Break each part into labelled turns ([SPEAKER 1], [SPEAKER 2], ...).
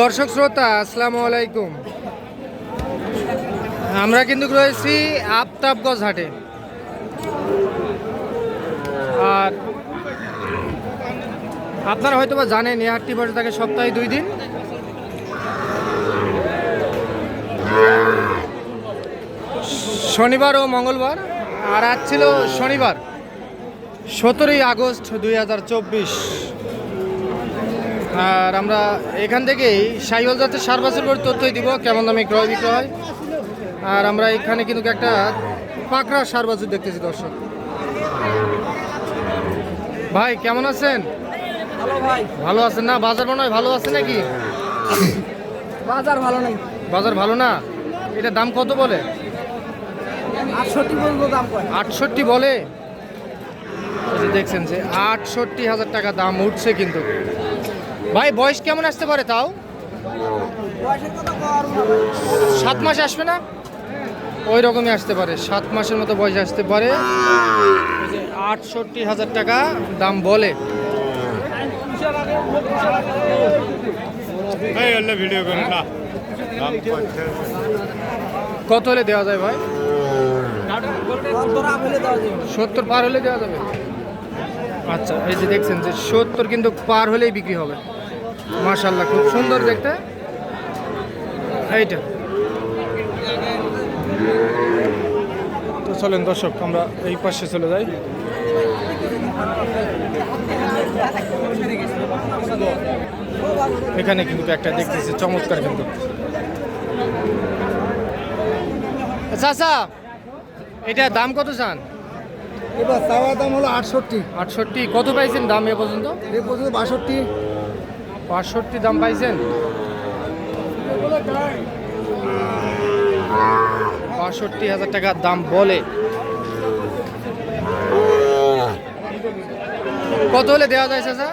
[SPEAKER 1] দর্শক শ্রোতা, আসসালামু আলাইকুম। আমরা কিন্তু রয়েছি আফতাবগঞ্জ হাটে। আর আপনারা হয়তো বা জানেন, এই হাটটি বসে থাকে সপ্তাহে দুই দিন। শনিবার ও মঙ্গলবার, আর আজ ছিল শনিবার, সতেরোই আগস্ট দুই হাজার চব্বিশ। আর আমরা এখান থেকেই সাইওয়াল জাতের সার বাছুর করে তথ্যই দিব কেমন দামে ক্রয় বিক্রয় হয়। আর আমরা এখানে কিন্তু একটা পাকড়া সার বাছুর দেখতেছি দর্শক। ভাই কেমন আছেন?
[SPEAKER 2] ভালো ভাই।
[SPEAKER 1] ভালো আছেন না? বাজার মনে হয় ভালো আছে নাকি?
[SPEAKER 2] বাজার ভালো নেই।
[SPEAKER 1] বাজার ভালো না? এটা দাম কত বলে?
[SPEAKER 2] আটষট্টি
[SPEAKER 1] বলে? দেখছেন যে আটষট্টি হাজার টাকা দাম উঠছে কিন্তু। ভাই বয়স কেমন আসতে পারে তাও? সাত মাস আসবে না? ওই রকমই আসতে পারে সাত মাসের মতো বয়স আসতে পারে। আটষট্টি হাজার টাকা দাম বলে। কত হলে দেওয়া যায় ভাই? সত্তর পার হলে দেওয়া যাবে। আচ্ছা এই যে দেখছেন যে সত্তর কিন্তু পার হলেই বিক্রি হবে। মাশাল্লাহ খুব সুন্দর দেখতে এইটা তো চলেন দর্শক আমরা এই পাশে চলে যাই। এখানে কিন্তু একটা দেখতেছি চমৎকার কিন্তু। চাচা এটা দাম কত চান?
[SPEAKER 2] এবার চাওয়া দাম হলো আটষট্টি।
[SPEAKER 1] আটষট্টি কত পাইছেন দাম এ পর্যন্ত?
[SPEAKER 2] এ পর্যন্ত বাষট্টি।
[SPEAKER 1] বাষট্টি দাম পাইছেন? বাষট্টি হাজার টাকার দাম বলে। কত হলে দেওয়া যায় চাচা?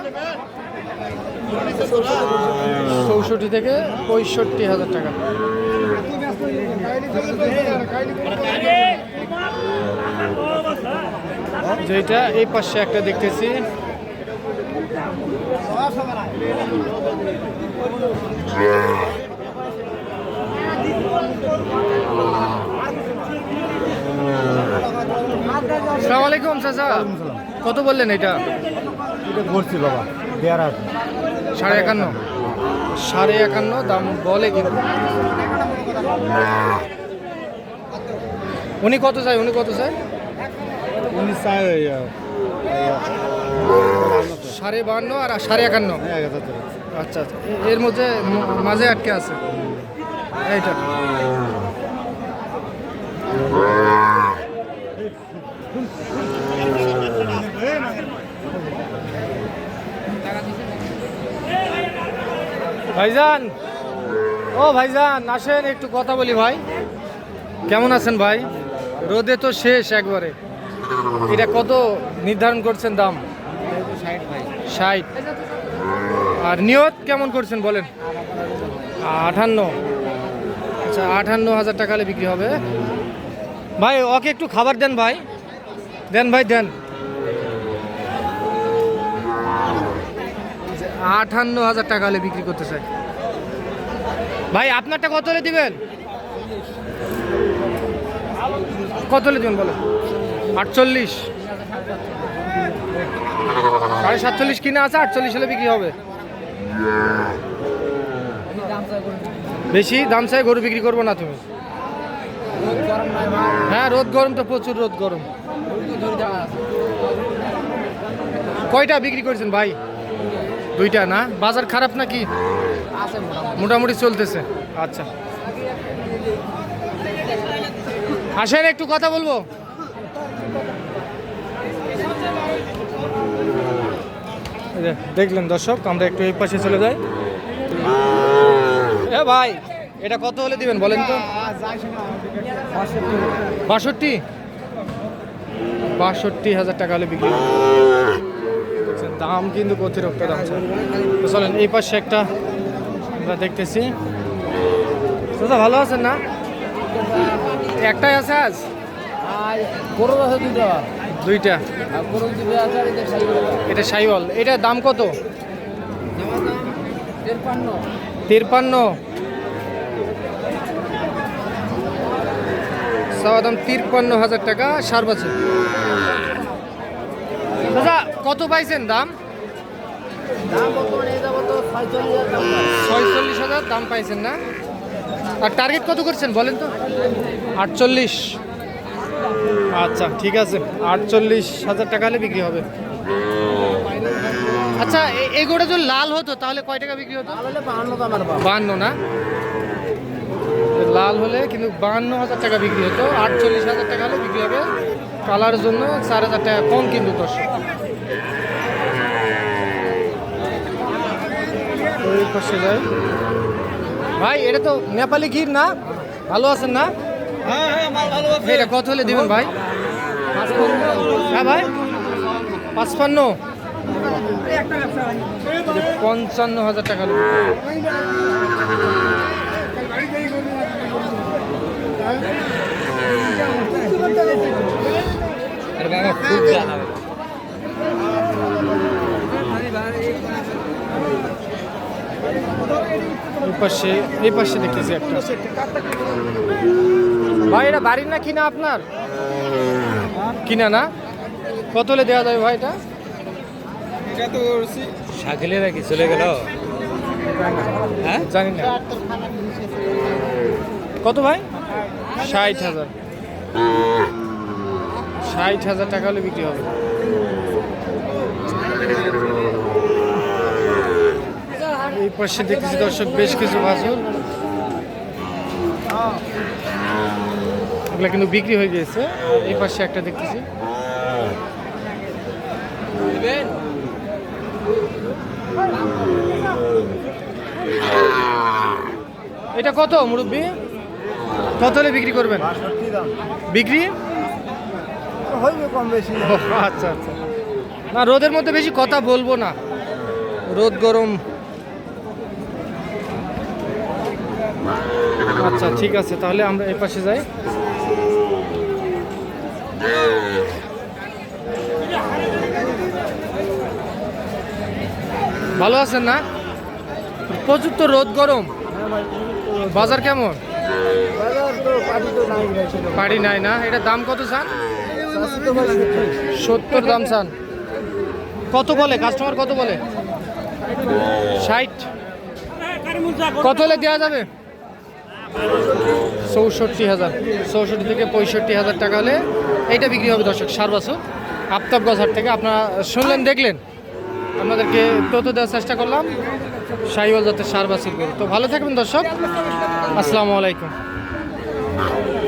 [SPEAKER 1] চৌষট্টি থেকে পঁয়ষট্টি হাজার টাকা। যেটা এই পাশে একটা দেখতেছি। সালাম আলাইকুম চাচা। কত বললেন এটা?
[SPEAKER 3] এটা করছি বাবা দেড়
[SPEAKER 1] সাড়ে একান্ন। সাড়ে একান্ন দাম বলে কিন্তু। উনি কত চাই উনি কত চাই
[SPEAKER 3] উনি চায়
[SPEAKER 1] সাড়ে বাহান্ন আর সাড়ে একান্ন। আচ্ছা আচ্ছা। এর মধ্যে মাঝে আটকে আছে। এইটা। ভাইজান। ও ভাইজান, আসেন, একটু কথা বলি ভাই। কেমন আছেন ভাই? রোদে তো শেষ একবারে। এটা কত নির্ধারণ করছেন দাম? ষাট। আর নিয়ত কেমন করছেন বলেন? আটান্ন। আচ্ছা আটান্ন হাজার টাকা হলে বিক্রি হবে। ভাই, ওকে একটু খাবার দেন ভাই। দেন ভাই, দেন। যে আটান্ন হাজার টাকা হলে বিক্রি করতে চাই। ভাই, আপনারটা কত হলে দিবেন? কত হলে দিবেন বলো আটচল্লিশ। সাড়ে সাতচল্লিশ কিনে আছে, আটচল্লিশ হলে বিক্রি হবে। বেশি দাম চাই গরু বিক্রি করব না তুমি। হ্যাঁ রোদ গরম তো, প্রচুর রোদ গরম। কয়টা বিক্রি করেছেন ভাই? দুইটা না? বাজার খারাপ নাকি? মোটামুটি চলতেছে। আচ্ছা। আসেন, একটু কথা বলব। দেখলেন দর্শক, আমরা একটু এই পাশে চলে যাই। এ ভাই, এটা কত হলে দিবেন বলেন তো? বাষট্টি। বাষট্টি হাজার টাকা হলে বিক্রি দাম কিন্তু অতিরিক্ত দাম। চলেন, এই পাশে একটা আমরা দেখতেছি। দাদা ভালো আছেন না? একটাই আছে আজ?
[SPEAKER 2] দুইটা।
[SPEAKER 1] দুইটা।
[SPEAKER 2] এটা
[SPEAKER 1] সাইওয়াল। এটা দাম কত?
[SPEAKER 2] তিরপান্ন।
[SPEAKER 1] চাওয়া দাম তিরপান্ন হাজার টাকা, সার বাছুর। দাদা, কত পাইছেন দাম?
[SPEAKER 2] ছয়চল্লিশ হাজার দাম
[SPEAKER 1] পাইছেন না? আর টার্গেট কত করছেন বলেন তো? আটচল্লিশ। আচ্ছা ঠিক আছে। আটচল্লিশ হাজার টাকা হলে বিক্রি হবে। আচ্ছা এ- এগুলো যদি লাল হতো, তাহলে কয় টাকা বিক্রি হতো?
[SPEAKER 2] বাহান্ন
[SPEAKER 1] না? লাল হলে কিন্তু বাহান্ন হাজার টাকা বিক্রি হতো। আটচল্লিশ হাজার টাকা হলে বিক্রি হবে। কালার জন্য চার হাজার টাকা কম কিন্তু দর্শক। ভাই, এটা তো নেপালি ক্ষীর না? ভালো আছেন না? এটা কত হলে দিবেন ভাই? হ্যাঁ ভাই পাঁচপান্ন। পঞ্চান্ন হাজার টাকা পাশে এই পাশে দেখতেছি একটা। ভাই এটা বাড়ির না কিনা আপনার? কিনা না? কত হলে দেওয়া যাবে ভাই এটা?
[SPEAKER 3] সাইকেলে নাকি চলে গেল? হ্যাঁ?
[SPEAKER 1] জানি না। কত ভাই? ষাট হাজার। ষাট হাজার টাকা হলে বিক্রি হবে। এই পাশে দেখতেছি দর্শক বেশ কিছু বাছুর এগুলো কিন্তু বিক্রি হয়ে গিয়েছে। এই পাশে একটা দেখতেছি। এটা কত মুরব্বী? কত হলে বিক্রি করবেন? বিক্রি?
[SPEAKER 3] কম বেশি।
[SPEAKER 1] আচ্ছা আচ্ছা। না রোদের মধ্যে বেশি কথা বলব না। রোদ গরম। আচ্ছা ঠিক আছে তাহলে আমরা এই পাশে যাই। ভালো আছেন না? প্রচুর তো রোদ গরম। বাজার কেমন?
[SPEAKER 2] তো নাই
[SPEAKER 1] না? এটা দাম কত চান। সত্তর দাম চান কত বলে? কাস্টমার কত বলে? ষাট। কত হলে দেওয়া যাবে? চৌষট্টি হাজার, চৌষট্টি থেকে পঁয়ষট্টি হাজার টাকা হলে এইটা বিক্রি হবে দর্শক, সার বছর। আফতাবগঞ্জ হাট থেকে আপনারা শুনলেন, দেখলেন। আপনাদেরকে তথ্য দেওয়ার চেষ্টা করলাম সাইওয়াল যাতে সার বাছুর করে তো ভালো থাকবেন দর্শক, আসসালামু আলাইকুম।